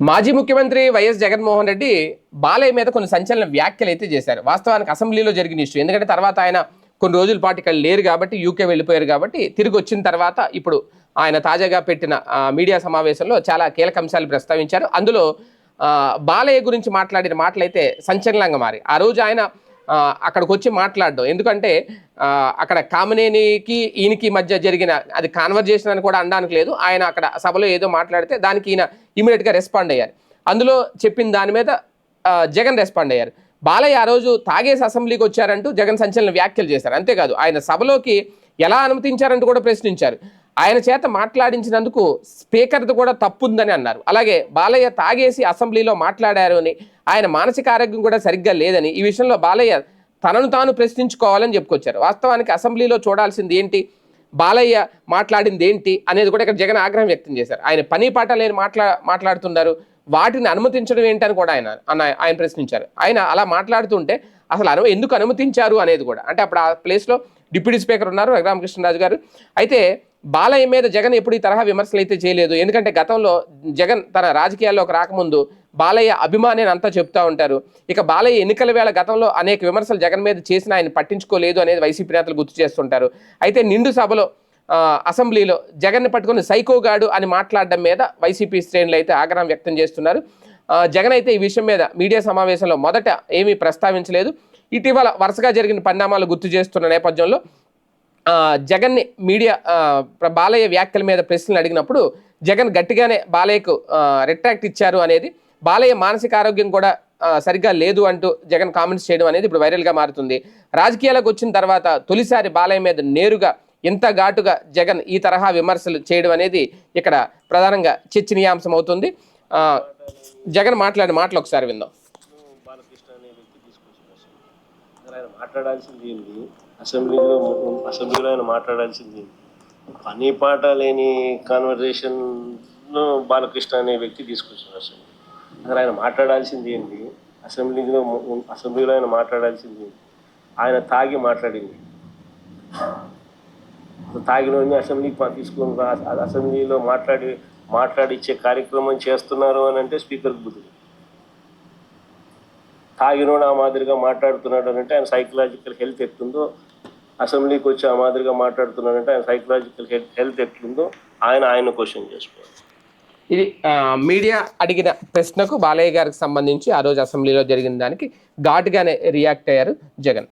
మాజీ ముఖ్యమంత్రి వైఎస్ జగన్మోహన్ రెడ్డి బాలయ్య మీద కొన్ని సంచలన వ్యాఖ్యలు అయితే చేశారు. వాస్తవానికి అసెంబ్లీలో జరిగిన ఇష్యూ. ఎందుకంటే తర్వాత ఆయన కొన్ని రోజుల పాటు ఇక్కడ లేరు కాబట్టి యూకే వెళ్ళిపోయారు కాబట్టి తిరిగి వచ్చిన తర్వాత ఇప్పుడు ఆయన తాజాగా పెట్టిన మీడియా సమావేశంలో చాలా కీలక అంశాలు ప్రస్తావించారు. అందులో బాలయ్య గురించి మాట్లాడిన మాటలైతే సంచలనంగా మారి ఆ రోజు ఆయన అక్కడికి వచ్చి మాట్లాడడం. ఎందుకంటే అక్కడ కామనేనికి ఈయనకి మధ్య జరిగిన అది కాన్వర్జేషన్ అని కూడా అనడానికి లేదు. ఆయన అక్కడ సభలో ఏదో మాట్లాడితే దానికి ఈయన ఇమీడియట్గా రెస్పాండ్ అయ్యారు. అందులో చెప్పిన దాని మీద జగన్ రెస్పాండ్ అయ్యారు. బాలయ్య ఆ రోజు తాగేసి అసెంబ్లీకి వచ్చారంటూ జగన్ సంచలన వ్యాఖ్యలు చేశారు. అంతేకాదు ఆయన సభలోకి ఎలా అనుమతించారంటూ కూడా ప్రశ్నించారు. ఆయన చేత మాట్లాడించినందుకు స్పీకర్ది కూడా తప్పుందని అన్నారు. అలాగే బాలయ్య తాగేసి అసెంబ్లీలో మాట్లాడారు అని ఆయన మానసిక ఆరోగ్యం కూడా సరిగ్గా లేదని ఈ విషయంలో బాలయ్య తనను తాను ప్రశ్నించుకోవాలని చెప్పుకొచ్చారు. వాస్తవానికి అసెంబ్లీలో చూడాల్సింది ఏంటి? బాలయ్య మాట్లాడింది ఏంటి? అనేది కూడా ఇక్కడ జగన్ ఆగ్రహం వ్యక్తం చేశారు. ఆయన పని పాట లేని మాట్లా మాట్లాడుతున్నారు. వాటిని అనుమతించడం ఏంటని కూడా ఆయన అన్న ఆయన ప్రశ్నించారు. ఆయన అలా మాట్లాడుతుంటే అసలు అను ఎందుకు అనుమతించారు అనేది కూడా. అంటే అప్పుడు ఆ ప్లేస్లో డిప్యూటీ స్పీకర్ ఉన్నారు రఘురామకృష్ణరాజు గారు. అయితే బాలయ్య మీద జగన్ ఎప్పుడు ఈ తరహా విమర్శలు అయితే చేయలేదు. ఎందుకంటే గతంలో జగన్ తన రాజకీయాల్లోకి రాకముందు బాలయ్య అభిమాని అంతా చెప్తా ఉంటారు. ఇక బాలయ్య ఎన్నికల వేళ గతంలో అనేక విమర్శలు జగన్ మీద చేసిన ఆయన పట్టించుకోలేదు అనేది వైసీపీ నేతలు గుర్తు చేస్తుంటారు. అయితే నిండు సభలో అసెంబ్లీలో జగన్ని పట్టుకుని సైకోగాడు అని మాట్లాడడం మీద వైసీపీ శ్రేణులు అయితే ఆగ్రహం వ్యక్తం చేస్తున్నారు. జగన్ అయితే ఈ విషయం మీద మీడియా సమావేశంలో మొదట ఏమీ ప్రస్తావించలేదు. ఇటీవల వరుసగా జరిగిన పరిణామాలు గుర్తు చేస్తున్న నేపథ్యంలో జగన్ని మీడియా ప్ర- బాలయ్య వ్యాఖ్యల మీద ప్రశ్నలు అడిగినప్పుడు జగన్ గట్టిగానే బాలయ్యకు రిట్రాక్ట్ ఇచ్చారు అనేది బాలయ్య మానసిక ఆరోగ్యం కూడా సరిగ్గా లేదు అంటూ జగన్ కామెంట్స్ చేయడం అనేది ఇప్పుడు వైరల్గా మారుతుంది. రాజకీయాలకు వచ్చిన తర్వాత తొలిసారి బాలయ్య మీద నేరుగా ఇంత ఘాటుగా జగన్ ఈ తరహా విమర్శలు చేయడం అనేది ఇక్కడ ప్రధానంగా చర్చనీయాంశం అవుతుంది. జగన్ మాట్లాడిన మాటలు ఒకసారి విందాం. ఆయన మాట్లాడాల్సింది ఏంటి అసెంబ్లీలో అసెంబ్లీలో ఆయన మాట్లాడాల్సింది పని పాట లేని కాన్వర్జేషన్ బాలకృష్ణ అనే వ్యక్తి తీసుకొచ్చారు అసలు అసలు ఆయన మాట్లాడాల్సింది ఏంటి అసెంబ్లీలో అసెంబ్లీలో ఆయన మాట్లాడాల్సింది ఏంటి ఆయన తాగి మాట్లాడింది. తాగినోడిని అసెంబ్లీకి తీసుకుని అసెంబ్లీలో మాట్లాడి మాట్లాడిచ్చే కార్యక్రమం చేస్తున్నారు అని అంటే స్పీకర్కి బుద్ధి తాగినోడు ఆ మాదిరిగా మాట్లాడుతున్నాడు అంటే ఆయన సైకలాజికల్ హెల్త్ ఎట్లుందో అసెంబ్లీకి వచ్చి ఆ మాదిరిగా మాట్లాడుతున్నాడంటే ఆయన సైకలాజికల్ హెల్త్ ఎట్లుందో ఆయన ఆయన క్వశ్చన్ చేసుకోవాలి. ఇది మీడియా అడిగిన ప్రశ్నకు బాలయ్య గారికి సంబంధించి ఆ రోజు అసెంబ్లీలో జరిగిన దానికి ఘాటుగానే రియాక్ట్ అయ్యారు జగన్.